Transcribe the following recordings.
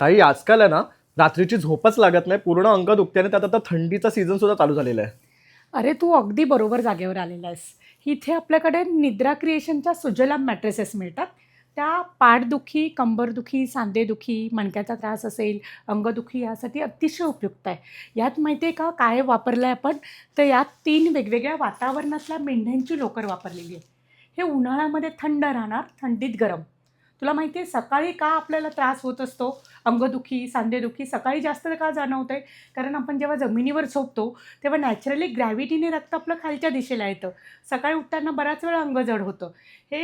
ताई आजकाल आहे ना रात्रीची झोपच लागत नाही. पूर्ण अंग दुखत्याने त्यात आता थंडीचा सीझन सुद्धा चालू झालेला आहे. अरे तू अगदी बरोबर जागेवर आलेला आहेस. इथे आपल्याकडे निद्रा क्रिएशनच्या सुजलाम मॅट्रेसेस मिळतात. त्या पाठदुखी कंबरदुखी सांधेदुखी मणक्याचा त्रास असेल अंगदुखी यासाठी अतिशय उपयुक्त आहे. यात माहिती आहे का काय वापरलं आहे आपण? तर यात तीन वेगवेगळ्या वातावरणातल्या मेंढ्यांची लोकर वापरलेली आहे. हे उन्हाळ्यामध्ये थंड राहणार थंडीत गरम. तुला माहिती आहे सकाळी का आपल्याला त्रास होत असतो? अंगदुखी सांधेदुखी सकाळी जास्त का जाणवतं आहे कारण आपण जेव्हा जमिनीवर झोपतो तेव्हा नॅचरली ग्रॅव्हिटीने रक्त आपलं खालच्या दिशेला येतं. सकाळी उठताना बराच वेळा अंग जड होतं. हे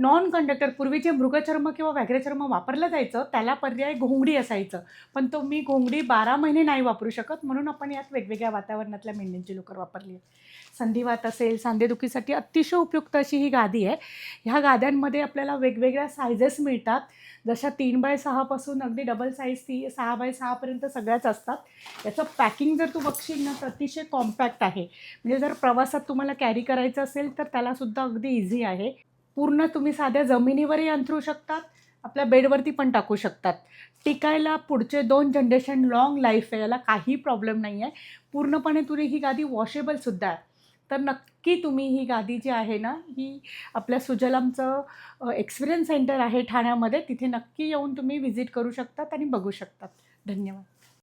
नॉन कंडक्टर पूर्वी जे मृगचर्म किंवा व्याघ्रचर्म वापरलं जायचं त्याला पर्याय घोंगडी असायचं. पण तो मी घोंगडी बारा महिने नाही वापरू शकत म्हणून आपण यात वेगवेगळ्या वातावरणातल्या मेंढ्यांची लोकर वापरली आहे संधिवात असेल सांधेदुखीसाठी अतिशय उपयुक्त अशी ही गादी आहे. ह्या गाद्यांमध्ये आपल्याला वेगवेगळ्या सायझेस मिळतात. जशा तीन बाय सहापासून अगदी डबल साईज ती सहा बाय सहापर्यंत सगळ्याच असतात. याचं पॅकिंग जर तू बघशील ना तर अतिशय कॉम्पॅक्ट आहे. म्हणजे जर प्रवासात तुम्हाला कॅरी करायचं असेल तर त्यालासुद्धा अगदी इझी आहे. पूर्ण तुम्ही साध्या जमिनीवरही अंथरू शकतात आपल्या बेडवरती पण टाकू शकतात. टिकायला पुढचे दोन जनरेशन लाँग लाईफ आहे याला काही प्रॉब्लेम नाही आहे पूर्णपणे तुम्ही ही गादी वॉशेबलसुद्धा आहे. तर नक्की तुम्ही ही गादी जी आहे ना ही आपल्या सुजलामचं एक्सपिरियन्स सेंटर आहे ठाण्यामध्ये. तिथे नक्की येऊन तुम्ही व्हिजिट करू शकतात आणि बघू शकतात. धन्यवाद.